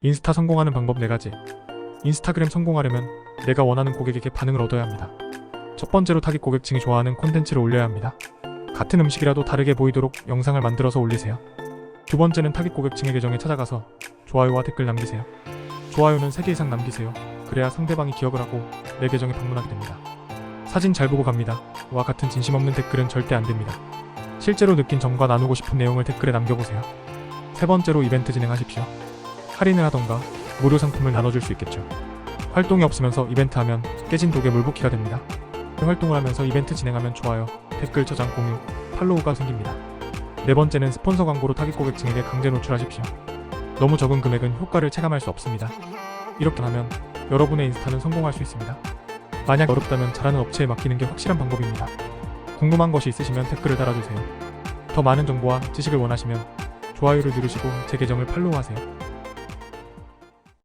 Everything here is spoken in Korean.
인스타 성공하는 방법 4가지. 인스타그램 성공하려면 내가 원하는 고객에게 반응을 얻어야 합니다. 첫 번째로 타깃 고객층이 좋아하는 콘텐츠를 올려야 합니다. 같은 음식이라도 다르게 보이도록 영상을 만들어서 올리세요. 두 번째는 타깃 고객층의 계정에 찾아가서 좋아요와 댓글 남기세요. 좋아요는 3개 이상 남기세요. 그래야 상대방이 기억을 하고 내 계정에 방문하게 됩니다. 사진 잘 보고 갑니다. 와 같은 진심 없는 댓글은 절대 안 됩니다. 실제로 느낀 점과 나누고 싶은 내용을 댓글에 남겨보세요. 세 번째로 이벤트 진행하십시오. 할인을 하던가 무료 상품을 나눠줄 수 있겠죠. 활동이 없으면서 이벤트 하면 깨진 독에 물 붓기가 됩니다. 활동을 하면서 이벤트 진행하면 좋아요, 댓글 저장 공유, 팔로우가 생깁니다. 네 번째는 스폰서 광고로 타깃 고객층에게 강제 노출하십시오. 너무 적은 금액은 효과를 체감할 수 없습니다. 이렇게 하면 여러분의 인스타는 성공할 수 있습니다. 만약 어렵다면 잘하는 업체에 맡기는 게 확실한 방법입니다. 궁금한 것이 있으시면 댓글을 달아주세요. 더 많은 정보와 지식을 원하시면 좋아요를 누르시고 제 계정을 팔로우하세요.